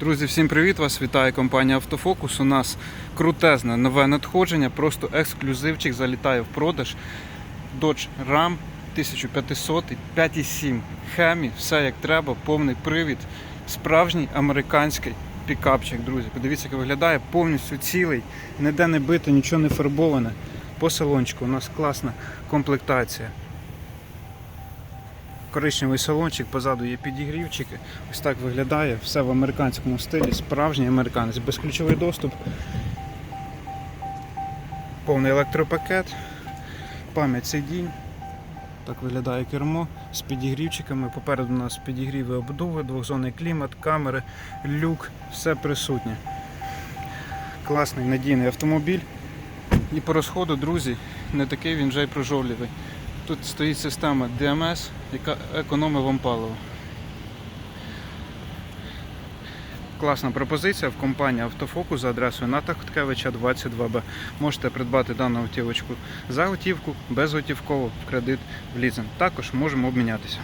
Друзі, всім привіт! Вас вітає компанія Автофокус. У нас крутезне нове надходження, просто ексклюзивчик залітає в продаж. Dodge Ram 1500, 5,7 Хемі, все як треба, повний привід, справжній американський пікапчик, друзі. Подивіться, як виглядає, повністю цілий, ніде не бите, нічого не фарбоване. По салончику у нас класна комплектація. Коричневий салончик, позаду є підігрівчики. Ось так виглядає, все в американському стилі, справжній американець, безключовий доступ, повний електропакет, пам'ять сидінь. Так виглядає кермо з підігрівчиками. Попереду у нас підігріви обдуви, двохзонний клімат, камери, люк, все присутнє. Класний надійний автомобіль. І по розходу, друзі, не такий він вже й прожорливий. Тут стоїть система DMS, яка економить вам паливо. Класна пропозиція в компанії Автофокус за адресою Ната Хоткевича 22Б. Можете придбати дану автівочку за готівку, безготівково, в кредит, в лізинг. Також можемо обмінятися.